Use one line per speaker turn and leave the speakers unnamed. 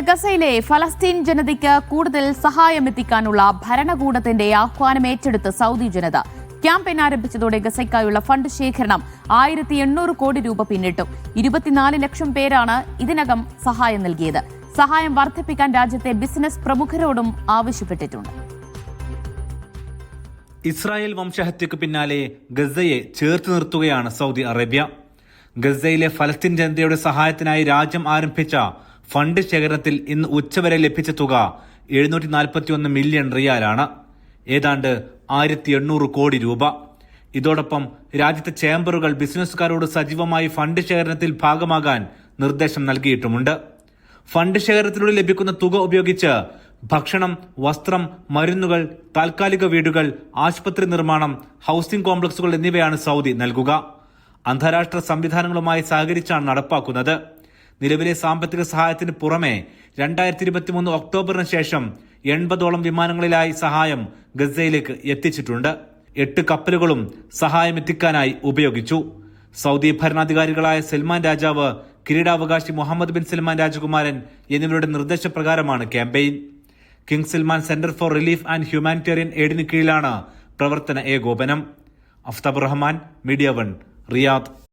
ഗസയിലെ ഫലസ്തീൻ ജനതയ്ക്ക് കൂടുതൽ സഹായമെത്തിക്കാനുള്ള ഭരണകൂടത്തിന്റെ ആഹ്വാനം ഏറ്റെടുത്ത് സൗദി ജനത. ക്യാമ്പയിൻ ആരംഭിച്ചതോടെ ഗസയ്ക്കായുള്ള ഫണ്ട് ശേഖരണം ആയിരത്തി എണ്ണൂറ് കോടി രൂപ പിന്നിട്ടു. ഇരുപത്തിനാല് ലക്ഷം പേരാണ് ഇതിനകം സഹായം നൽകിയത്. സഹായം വർദ്ധിപ്പിക്കാൻ രാജ്യത്തെ ബിസിനസ് പ്രമുഖരോടും ആവശ്യപ്പെട്ടിട്ടുണ്ട്.
ഇസ്രായേൽ വംശഹത്യക്ക് പിന്നാലെ ഗസയെ ചേർത്ത് നിർത്തുകയാണ് സൗദി അറേബ്യ. ഗസയിലെ ഫലസ്തീൻ ജനതയുടെ സഹായത്തിനായി രാജ്യം ആരംഭിച്ച ഫണ്ട് ശേഖരണത്തിൽ ഇന്ന് ഉച്ചവരെ ലഭിച്ച തുക എഴുന്നൂറ്റി നാൽപ്പത്തിയൊന്ന് മില്യൺ റിയാലാണ്. ഏതാണ്ട് ആയിരത്തി എണ്ണൂറ് കോടി രൂപ. ഇതോടൊപ്പം രാജ്യത്തെ ചേംബറുകൾ ബിസിനസ്സുകാരോട് സജീവമായി ഫണ്ട് ശേഖരണത്തിൽ ഭാഗമാകാൻ നിർദ്ദേശം നൽകിയിട്ടുമുണ്ട്. ഫണ്ട് ശേഖരത്തിലൂടെ ലഭിക്കുന്ന തുക ഉപയോഗിച്ച് ഭക്ഷണം വസ്ത്രം മരുന്നുകൾ താൽക്കാലിക വീടുകൾ ആശുപത്രി നിർമ്മാണം ഹൌസിംഗ് കോംപ്ലക്സുകൾ എന്നിവയാണ് സൗദി നൽകുക. അന്താരാഷ്ട്ര സംവിധാനങ്ങളുമായി സഹകരിച്ചാണ് നടപ്പാക്കുന്നത്. നിലവിലെ സാമ്പത്തിക സഹായത്തിന് പുറമെ രണ്ടായിരത്തി ഇരുപത്തിമൂന്ന് ഒക്ടോബറിന് ശേഷം എൺപതോളം വിമാനങ്ങളിലായി സഹായം ഗസയിലേക്ക് എത്തിച്ചിട്ടുണ്ട്. എട്ട് കപ്പലുകളും സഹായം എത്തിക്കാനായി ഉപയോഗിച്ചു. സൗദി ഭരണാധികാരികളായ സൽമാൻ രാജാവ് കിരീടാവകാശി മുഹമ്മദ് ബിൻ സൽമാൻ രാജകുമാരൻ എന്നിവരുടെ നിർദ്ദേശപ്രകാരമാണ് campaign. King Salman centre for relief and humanitarian എയ്ഡിന് കീഴിലാണ് പ്രവർത്തന ഏകോപനം. Aftab Rahman media one Riyadh.